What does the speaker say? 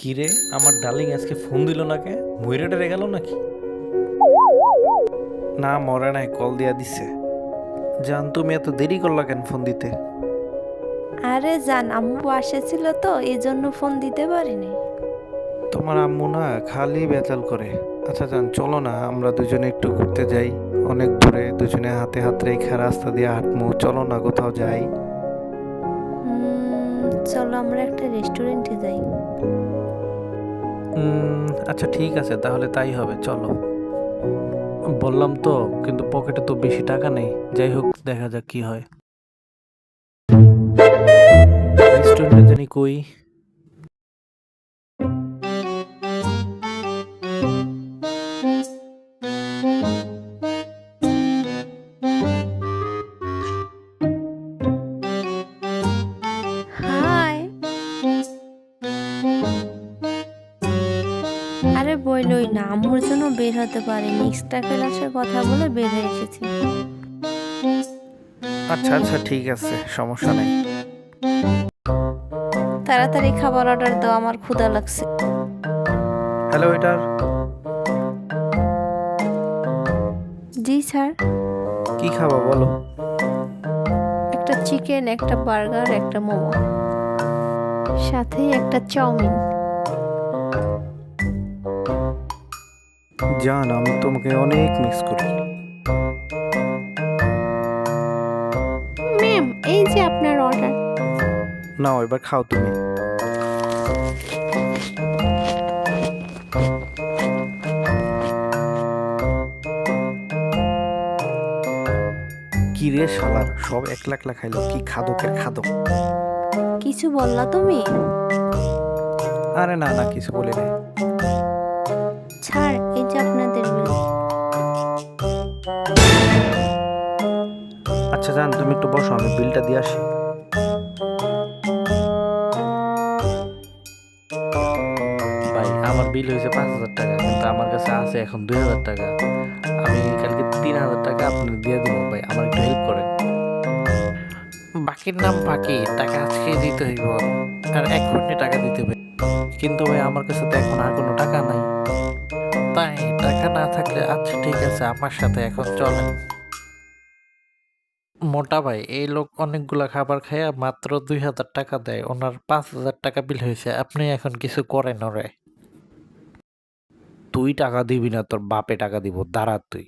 কিরে আমার ডার্লিং আজকে ফোন দিল না কে? ডেরে গেল নাকি? না মরে নাই কল দিয়া দিছে। জান তুমি এত দেরি করলা কেন ফোন দিতে? আরে জান আম্মু বাসে ছিল তো এই জন্য ফোন দিতে পারিনি। তোমার আম্মু না খালি বেচাল করে। আচ্ছা জান চলো না আমরা দুজনে একটু ঘুরতে যাই। অনেক দূরে দুজনে হাতে হাত রেখে রাস্তা দিয়ে হাঁটমু। চলো না কোথাও যাই। চলো আমরা একটা রেস্টুরেন্টে যাই। আচ্ছা ঠিক আছে, তাহলে তাই হবে, চলো। বললাম তো, কিন্তু পকেটে তো বেশি টাকা নেই, যাই হোক, দেখা যাক কি হয়। রেস্টুরেন্টে জানি কই। বইলই না আম্মুর জন্য বের হতে পারিনি। এক্সট্রা ক্লাসের কথা বলে বের হয়ে এসেছি আচ্ছা আচ্ছা ঠিক আছে সমস্যা নেই। তাড়াতাড়ি খাবার অর্ডার দাও আমার ক্ষুধা লাগছে। হ্যালো এটার। জি স্যার। কি খাবা বলো। একটা চিকেন একটা বার্গার একটা মোমো। সাথে একটা চাউমিন। জান আমি তোমাকে অনেক মিস করি। ম্যাম এই যে আপনার অর্ডার নাও এবার খাও তুমি। কি রে শালার সব একলা একলা খাইলো কি খাদকের খাদক? কিছু বললা তুমি? আরে না না কিছু বলি নাই ছাড় এই যে আপনাদের বিল আচ্ছা জান তুমি একটু বসো আমি বিলটা দিয়ে আসি। ভাই আমার বিল হয়েছে পাঁচ হাজার টাকা কিন্তু আমার কাছে আছে এখন দুই হাজার টাকা। আমি কালকে তিন হাজার টাকা আপনি দিয়ে দিব ভাই আমার একটু হেল্প করেন। বাকির নাম বাকি টাকা আজকে দিতে হইব। আর এখনই টাকা দিতে হবে। কিন্তু ভাই আমার কাছে তো এখন আর কোনো টাকা নাই। তাই টাকা না থাকলে আচ্ছা ঠিক আছে, আমার সাথে এখন চলেন। মোটা ভাই, এই লোক অনেকগুলা খাবার খাইয়া মাত্র দুই হাজার টাকা দেয়, ওনার পাঁচ হাজার টাকা বিল হয়েছে, আপনি এখন কিছু করেন ওরে। তুই টাকা দিবি না, তোর বাপে টাকা দিব, দাঁড়া তুই।